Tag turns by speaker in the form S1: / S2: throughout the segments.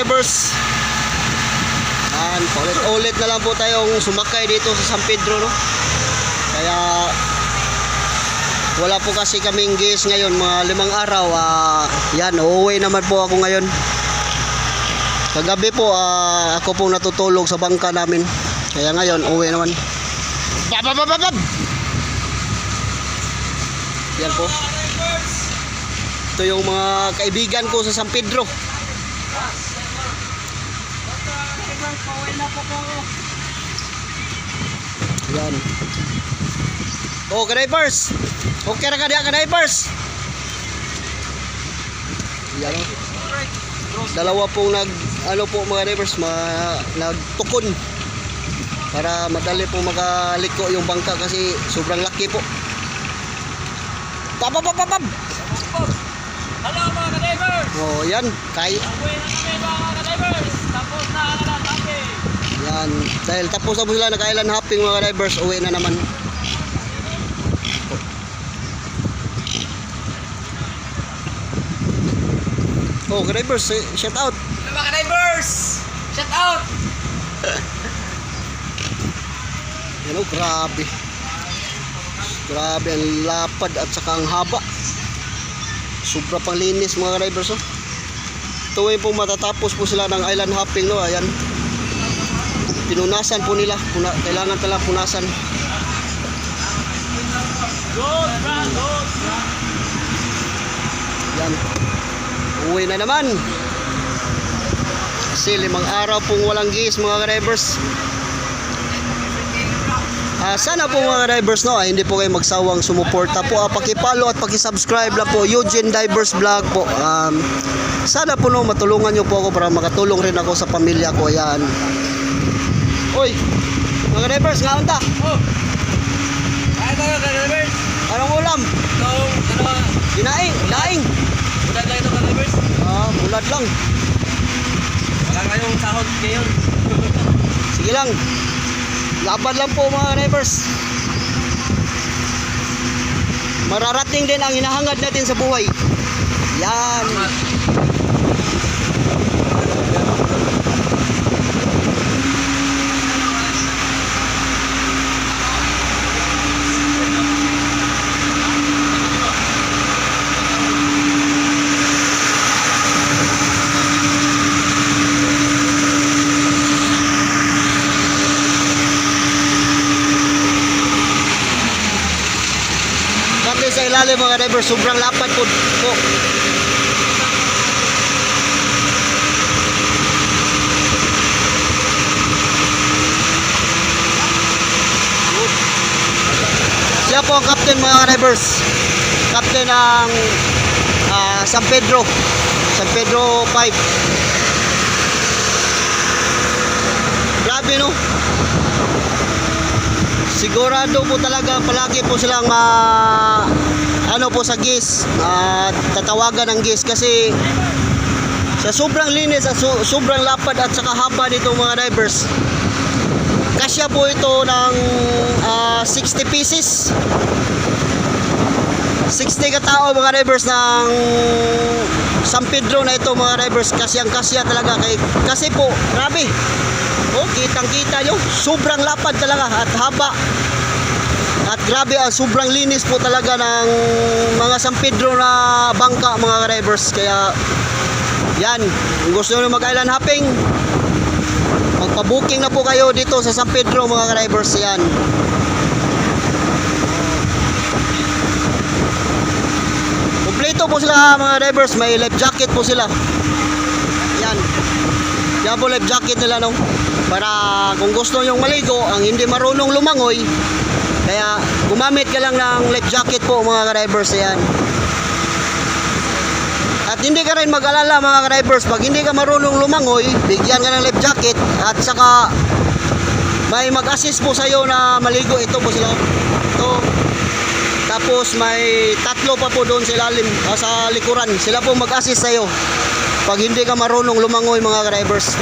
S1: drivers. Yan, ulit-ulit na lang po tayong sumakay dito sa San Pedro, no? Kaya wala po kasi kaming gas ngayon, mga limang araw. ah, yan, uuwi naman po ako ngayon. Kagabi po, ah, ako po natutulog sa bangka namin. Kaya ngayon, uwi naman. Bababababab! Yan po. Ito yung mga kaibigan ko sa San Pedro. Yan. Oh, ka-divers. Okay na ka diya, ka-divers. Yan. Dalawa pong nag, ano po mga divers, ma, nagtukon. Para madali po makaliko yung bangka kasi sobrang laki po. Papapapapap!
S2: Hello mga ka-divers!
S1: Oh, yan. Kay!
S2: Tapos na ang!
S1: Yan. Dahil tapos na po sila naka-island hopping mga divers, uwi na naman. Oh, divers, eh, shout out.
S2: Hello mga ka-divers! Shout out!
S1: Yan oh, grabe. Grabe ang lapad at saka ang haba. Sobra pang linis mga drivers oh. Tuwing po matatapos po sila ng island hopping no, ayan. Pinunasan po nila, Puna, kailangan talaga punasan. Yan. Uwi na naman. Kasi limang araw pong walang gas mga drivers. Ah, sana po mga divers no, ah, hindi po kayo magsawang sumuporta po. Ah, paki-follow at paki-subscribe lang po Eugene Divers Vlog po. Um, sana po no matulungan niyo po ako para makatulong rin ako sa pamilya ko. Yan. Oy, mga divers, nga unta.
S2: Oh! Kaya tayo ka-divers!
S1: Anong ulam?
S2: Ito, ano,
S1: Dinaing, daing.
S2: ulan lang ito ka-divers.
S1: Ah, bulad lang.
S2: Wala kayong sahod ngayon.
S1: Sige lang. Laban lang po mga neighbors. Mararating din ang hinahangad natin sa buhay. Yan. Dati sa ilalim mga neighbors, sobrang lapad po. po. Siya po ang captain mga neighbors. Captain ng ah, San Pedro. San Pedro 5. Grabe no? Sigurado po talaga palagi po silang ma ano po sa GIS at tatawagan ng GIS kasi sa sobrang linis at so- sobrang lapad at saka haba nito mga divers. Kasya po ito ng ah, 60 pieces. 60 katao mga divers ng San Pedro na ito mga divers. Kasyang kasya talaga kay, kasi po grabe Oh, kitang-kita nyo. Sobrang lapad talaga at haba. At grabe ang sobrang linis po talaga ng mga San Pedro na bangka mga drivers. Kaya yan, kung gusto nyo mag-island hopping, magpa-booking na po kayo dito sa San Pedro mga drivers. Yan. Kompleto po sila mga drivers, may life jacket po sila. Yan. Yan po life jacket nila no. Para kung gusto nyong maligo, ang hindi marunong lumangoy, kaya gumamit ka lang ng life jacket po mga drivers yan. At hindi ka rin mag-alala mga drivers, pag hindi ka marunong lumangoy, bigyan ka ng life jacket at saka may mag-assist po sa iyo na maligo. Ito po sila. Ito. Tapos may tatlo pa po doon sa ilalim, ah, sa likuran. Sila po mag-assist sa iyo pag hindi ka marunong lumangoy mga drivers.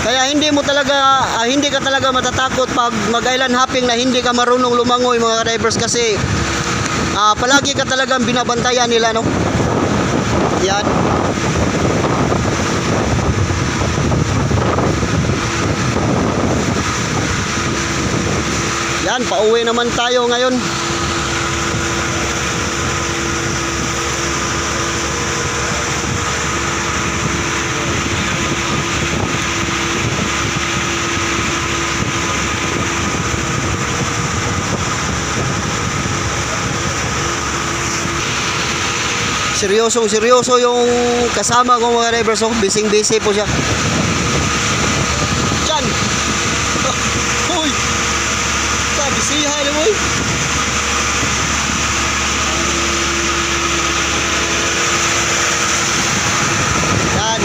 S1: Kaya hindi mo talaga ah, hindi ka talaga matatakot pag mag-island hopping na hindi ka marunong lumangoy mga drivers kasi ah, palagi ka talagang binabantayan nila no. Yan. Yan, pauwi naman tayo ngayon. Seryosong seryoso yung kasama ko mga drivers. Oh, bising busy po siya. Diyan! Sabi siya, alam mo eh. Yan.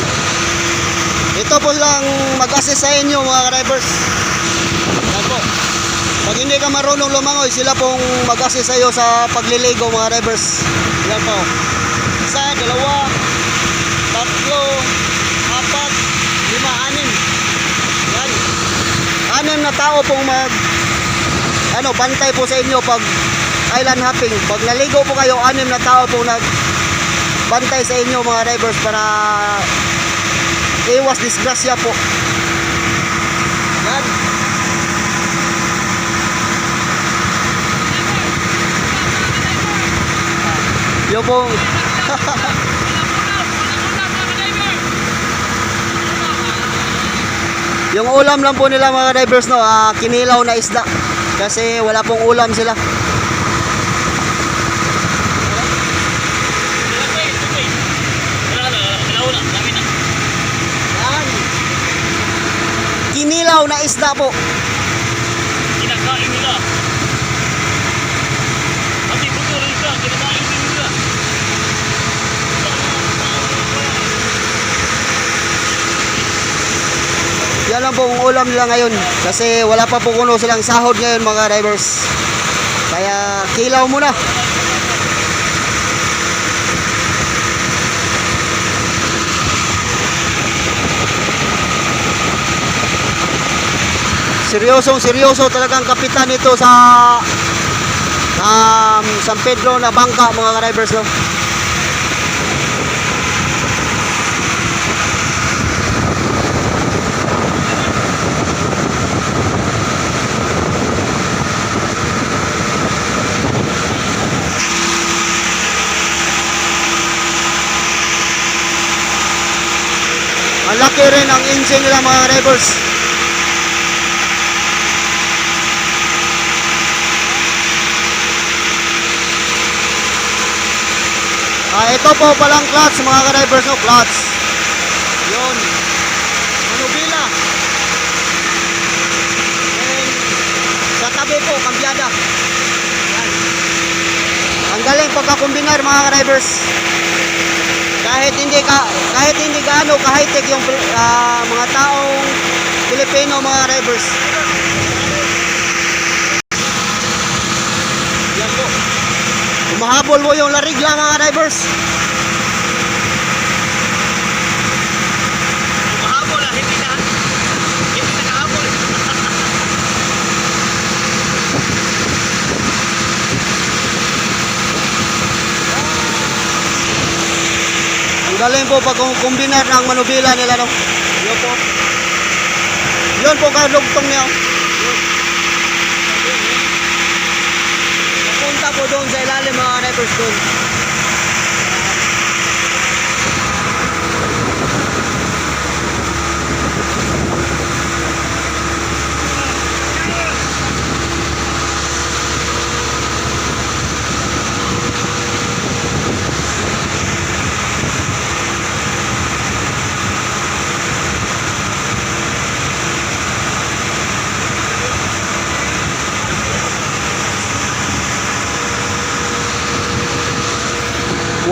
S1: Ito po lang mag-assist sa inyo mga drivers. Yan po. Pag hindi ka marunong lumangoy, sila pong mag-assist sa iyo sa pagliligo mga drivers. Yan po. Dalawa, tatlo, apat, lima, anim. Yan. Anim na tao pong mag ano, bantay po sa inyo pag island hopping. Pag naligo po kayo, anim na tao pong nag bantay sa inyo mga drivers para iwas disgrasya po. Yan. Yung pong Yung ulam lang po nila mga drivers no, ah, kinilaw na isda. Kasi wala pong ulam sila. Kinilaw na isda po.
S2: Kinakain nila. Pati buto rin siya, kinakain din nila.
S1: Yan lang pong ulam nila ngayon. Kasi wala pa po kuno silang sahod ngayon mga drivers. Kaya kilaw muna. Seryosong seryoso talagang kapitan ito sa um, San Pedro na bangka mga drivers no. Laki rin ang engine nila mga drivers. Ah, ito po palang clutch mga drivers no, clutch. Yun. Manubila. And sa tabi po, kambyada. Ang galing pagkakombinar mga drivers kahit hindi ka kahit hindi gaano ka high tech yung ah, mga taong Pilipino mga drivers. Yan po. Umahabol mo yung larigla mga drivers.
S2: Mahabol ah, hindi na. Hindi na kahabol.
S1: Ang galing po pag kombinar ng manubila nila no. Yun po. Yun po kadugtong niya. Napunta po doon sa ilalim mga drivers doon.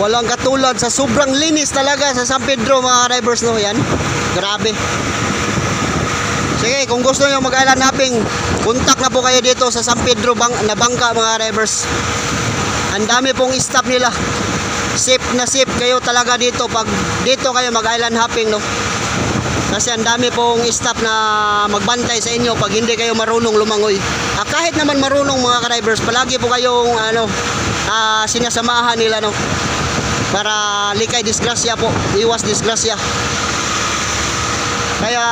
S1: Walang katulad sa sobrang linis talaga sa San Pedro mga drivers no yan. Grabe. Sige, kung gusto niyo mag-island hopping, contact na po kayo dito sa San Pedro bang na bangka mga drivers. Ang dami pong staff nila. Safe na safe kayo talaga dito pag dito kayo mag-island hopping no. Kasi ang dami pong staff na magbantay sa inyo pag hindi kayo marunong lumangoy. Ah, kahit naman marunong mga drivers, palagi po kayong ano, ah, sinasamahan nila no para likay disgrasya po, iwas disgrasya. Kaya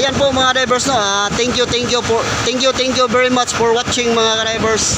S1: yan po mga drivers no. ah, thank you, thank you for thank you, thank you very much for watching mga drivers.